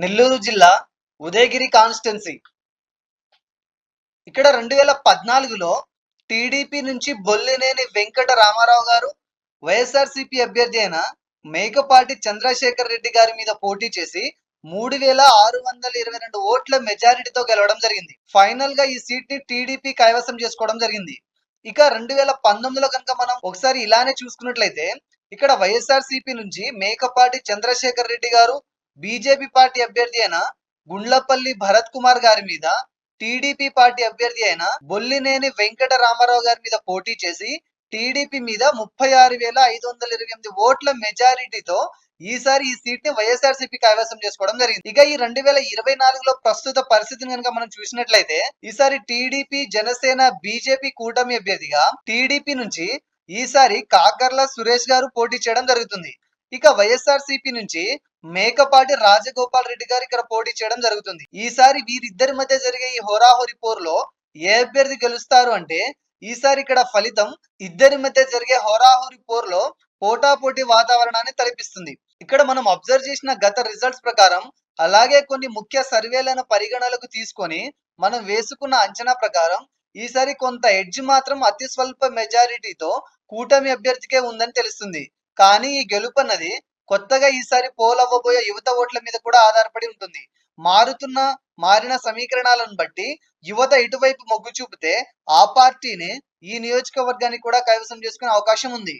నెల్లూరు జిల్లా ఉదయగిరి కాన్స్టిట్యున్సీ. ఇక్కడ రెండు వేల పద్నాలుగులో టీడీపీ నుంచి బొల్లినేని వెంకట రామారావు గారు వైఎస్ఆర్సీపీ అభ్యర్థి అయిన మేకపాటి చంద్రశేఖర్ రెడ్డి గారి మీద పోటీ చేసి మూడు వేల ఆరు వందల ఇరవై రెండు ఓట్ల మెజారిటీతో గెలవడం జరిగింది. ఫైనల్గా ఈ సీట్ని టీడీపీ కైవసం చేసుకోవడం జరిగింది. ఇక రెండు వేల పంతొమ్మిదిలో కనుక మనం ఒకసారి ఇలానే చూసుకున్నట్లయితే ఇక్కడ వైఎస్ఆర్సీపీ నుంచి మేకపాటి చంద్రశేఖర్ రెడ్డి గారు బీజేపీ పార్టీ అభ్యర్థి అయిన గుండ్లపల్లి భరత్ కుమార్ గారి మీద టీడీపీ పార్టీ అభ్యర్థి అయిన బొల్లినేని వెంకట రామారావు గారి మీద పోటీ చేసి టీడీపీ మీద ముప్పై ఆరు వేల ఐదు వందల ఇరవై ఎనిమిది ఓట్ల మెజారిటీతో ఈసారి ఈ సీట్ని వైఎస్ఆర్సీపీ కైవసం చేసుకోవడం జరిగింది. ఇక ఈ రెండు వేల ఇరవై నాలుగులో ప్రస్తుత పరిస్థితిని కనుక మనం చూసినట్లయితే ఈసారి టీడీపీ జనసేన బీజేపీ కూటమి అభ్యర్థిగా టీడీపీ నుంచి ఈసారి కాకర్ల సురేష్ గారు పోటీ చేయడం జరుగుతుంది. ఇక వైఎస్ఆర్సీపీ నుంచి మేకపాటి రాజగోపాల్ రెడ్డి గారు ఇక్కడ పోటీ చేయడం జరుగుతుంది. ఈసారి వీరిద్దరి మధ్య జరిగే ఈ హోరాహోరి పోరులో ఏ అభ్యర్థి గెలుస్తారు అంటే ఈసారి ఇక్కడ ఫలితం ఇద్దరి మధ్య జరిగే హోరాహోరి పోరులో పోటాపోటీ వాతావరణాన్ని తలపిస్తుంది. ఇక్కడ మనం అబ్జర్వ్ చేసిన గత రిజల్ట్స్ ప్రకారం అలాగే కొన్ని ముఖ్య సర్వేలను పరిగణలకు తీసుకొని మనం వేసుకున్న అంచనా ప్రకారం ఈసారి కొంత ఎడ్జ్ మాత్రం అతి స్వల్ప మెజారిటీతో కూటమి అభ్యర్థికే ఉందని తెలుస్తుంది. కానీ ఈ గెలుపు అన్నది కొత్తగా ఈసారి పోల్ అవ్వబోయే యువత ఓట్ల మీద కూడా ఆధారపడి ఉంటుంది. మారుతున్న మారిన సమీకరణాలను బట్టి యువత ఇటువైపు మొగ్గు చూపితే ఆ పార్టీని ఈ నియోజకవర్గాన్ని కూడా కైవసం చేసుకునే అవకాశం ఉంది.